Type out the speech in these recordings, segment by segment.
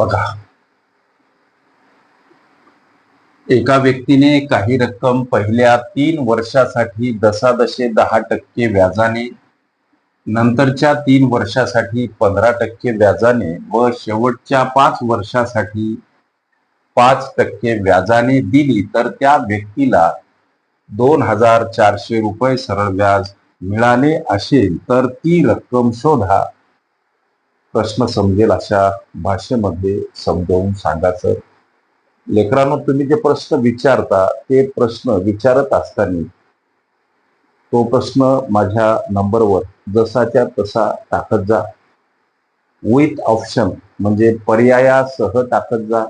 बघा. एका व्यक्तीने काही रक्कम पहिल्या तीन वर्षासाठी दशादशे दहा टक्के व्याजाने नंतरच्या तीन वर्षासाठी पंधरा टक्के व्याजाने व शेवटच्या पाच वर्षासाठी पाच टक्के व्याजाने दिली तर त्या व्यक्तीला दोन हजार चारशे रुपये सरळ व्याज मिळाले असेल तर ती रक्कम शोधा. प्रश्न समजेल अशा भाषेमध्ये समजावून सांगायचं. लेकरांनो तुम्ही जे प्रश्न विचारता ते प्रश्न विचारत असताना तो प्रश्न माझ्या नंबरवर जसाच्या तसा टाकत जा. विथ ऑप्शन म्हणजे पर्यायासह टाकत जा.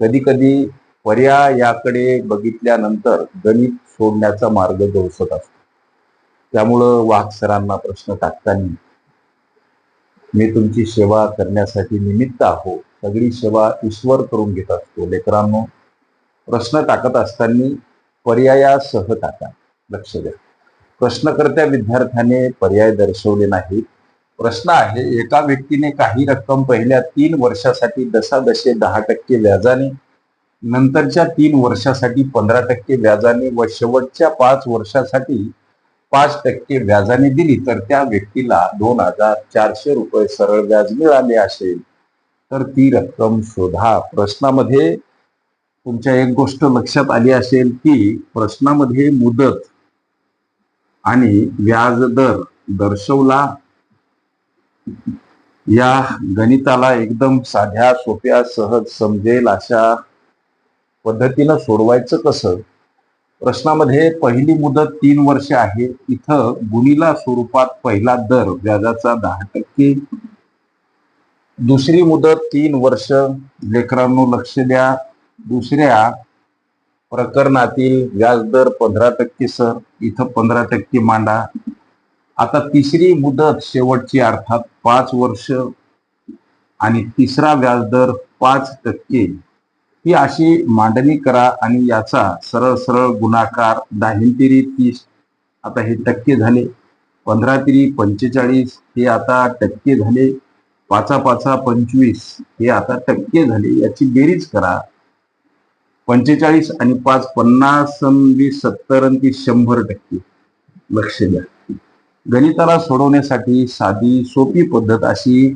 कधी कधी पर्यायाकडे बघितल्यानंतर गणित सोडण्याचा मार्ग जोसत असतो. त्यामुळं वाघ सरांना प्रश्न टाकताना मी तुमची सेवा करण्यासाठी निमित्त आहो. सगळी सेवा ईश्वर करून घेत असतो. लेकरांनो प्रश्न टाकत असताना पर्यायासह टाका. लक्ष द्या. प्रश्नकर्त्या विद्यार्थ्याने पर्याय दर्शवले नाहीत. प्रश्न आहे एका व्यक्तीने काही रक्कम पहिल्या तीन वर्षासाठी दशादशे दहा टक्के व्याजाने नंतरच्या तीन वर्षासाठी पंधरा टक्के व्याजाने व शेवटच्या पाच वर्षासाठी पाच टक्के व्याजाने दिली तर त्या व्यक्तीला दोन हजार चारशे रुपये सरळ व्याज मिळाले असेल. तर ती रक्कम शोधा. प्रश्नामध्ये तुमच्या एक गोष्ट लक्षात आली असेल की प्रश्नामध्ये मुदत आणि व्याज दर दर्शवला. या गणिताला एकदम साध्या सोप्या सहज समजेल अशा पद्धतीनं सोडवायचं कसं? प्रश्नामध्ये पहिली मुदत तीन वर्ष आहे. इथं गुणीला स्वरूपात पहिला दर व्याजाचा दहा टक्के. दुसरी मुदत तीन वर्ष. लेकरांनो लक्ष द्या. दुसऱ्या प्रकरणातील व्याजदर पंधरा टक्के सर. इथं पंधरा टक्के मांडा. आता तिसरी मुदत शेवटची अर्थात पाच वर्ष. आणि तिसरा व्याजदर पाच टक्के. ही अशी मांडणी करा आणि याचा सरळ सरळ गुणाकार दहा तिरी तीस. आता हे टक्के झाले. पंधरा तिरी पंचेचाळीस. हे आता टक्के झाले. पाचा पाचा पंचवीस. हे आता टक्के झाले. याची बेरीज करा. पंचेचाळीस आणि पाच पन्नास वीस सत्तर आणि ती शंभर टक्के. लक्ष द्या. गणिताला सोडवण्यासाठी साधी सोपी पद्धत अशी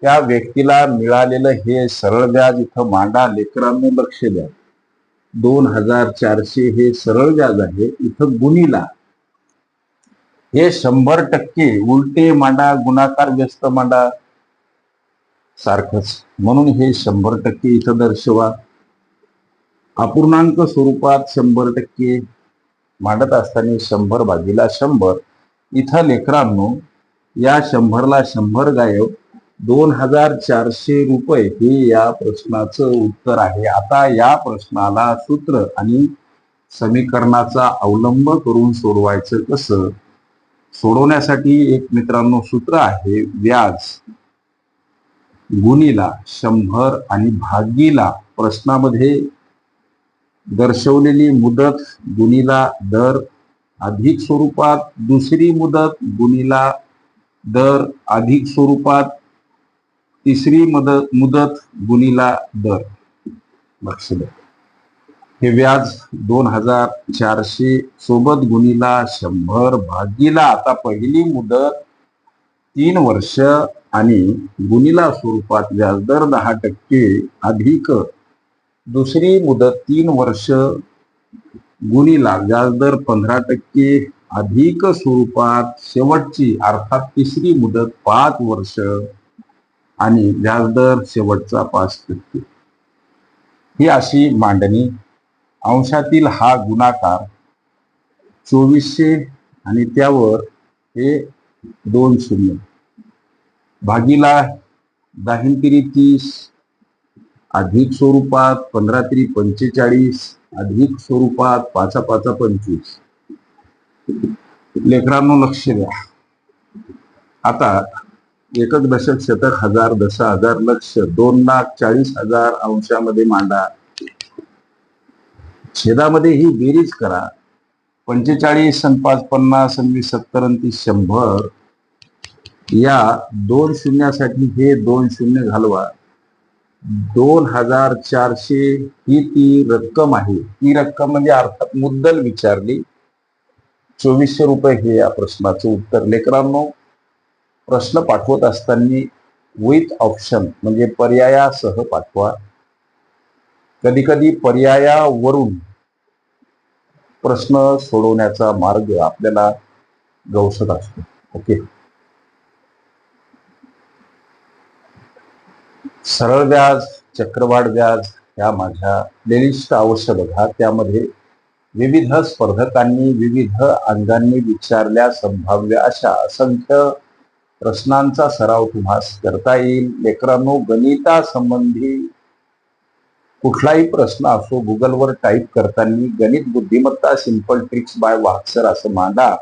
त्या व्यक्तीला मिळालेलं हे सरळ व्याज इथं मांडा लेकरांनो लक्ष द्या. दोन हजार चारशे हे सरळ व्याज आहे इथं गुणीला. हे शंभर टक्के उलटे मांडा गुणाकार व्यस्त मांडा. सारखंच. म्हणून हे शंभर टक्के इथं दर्शवा. अपूर्णांक स्वरूपात शंभर टक्के मांडत असताना शंभर भागीला शंभर. इथं लेकरांनो या शंभरला शंभर गायब. दोन हजार चारशे रुपये हे या प्रश्नाचं उत्तर आहे. आता या प्रश्नाला सूत्र आणि समीकरणाचा अवलंब करून सोडवायचं कसं? सोडवण्यासाठी एक मित्रांनो सूत्र आहे व्याज. गुणीला शंभर आणि भागीला प्रश्नामध्ये दर्शवलेली मुदत गुणीला दर अधिक स्वरूपात दुसरी मुदत गुणीला दर अधिक स्वरूपात तिसरी मदत मुदत गुणीला दर. लक्ष हे व्याज दोन हजार चारशे सोबत गुणीला शंभर भागीला. आता पहिली मुदत तीन वर्ष आणि गुणीला स्वरूपात व्याजदर दहा टक्के अधिक. दुसरी मुदत तीन वर्ष गुणीला व्याजदर पंधरा टक्के अधिक स्वरूपात शेवटची अर्थात तिसरी मुदत पाच वर्ष आणि व्याजदर शेवटचा पाच टक्के. ही अशी मांडणी. अंशातील हा गुणाकार चोवीसशे आणि त्यावर हे दोन शून्य. भागीला दाहीन तिरी तीस अधिक स्वरूपात पंधरा तिरी पंचेचाळीस अधिक स्वरूपात पाचा पाचा पंचवीस. लेकरांनो लक्ष द्या. आता एकच दशक शतक हजार दश हजार लक्ष दोन लाख चाळीस हजार अंशामध्ये मांडा. छेदामध्ये ही बेरीज करा. पंचेचाळीस आणि पाच पन्नास आणि वीस सत्तर आणि शंभर. या दोन शून्यासाठी हे दोन शून्य घालवा. दोन हजार चारशे ही ती रक्कम आहे. ती रक्कम म्हणजे अर्थात मुद्दल विचारली. चोवीसशे रुपये हे या प्रश्नाचं उत्तर. लेकरांनो प्रश्न पाठवत असताना विथ ऑप्शन म्हणजे पर्यायासह पाठवा. कधी कधी पर्यायावरून प्रश्न सोडवण्याचा मार्ग आपल्याला गवसत असतो. ओके सरळ व्याज चक्रवाढ व्याज ह्या माझ्या प्लेलिस्ट अवश्य बघा. त्यामध्ये विविध स्पर्धकांनी विविध अंगांनी विचारल्या संभाव्य अशा असंख्य प्रश्नांचा सराव तुम्हास करता येईल. लेकरांनो गणितासंबंधी कुठलाही प्रश्न असो गुगलवर टाईप करताना गणित बुद्धिमत्ता सिंपल ट्रिक्स बाय वाक्सर असं मांडा.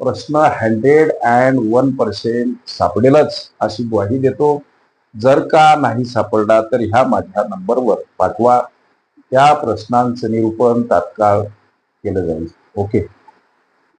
प्रश्न हंड्रेड अँड वन पर्सेंट सापडेलच अशी ग्वाही देतो. जर का नाही सापडला तर ह्या माझ्या नंबरवर पाठवा. त्या प्रश्नांचं निरूपण तात्काळ केलं जाईल. ओके.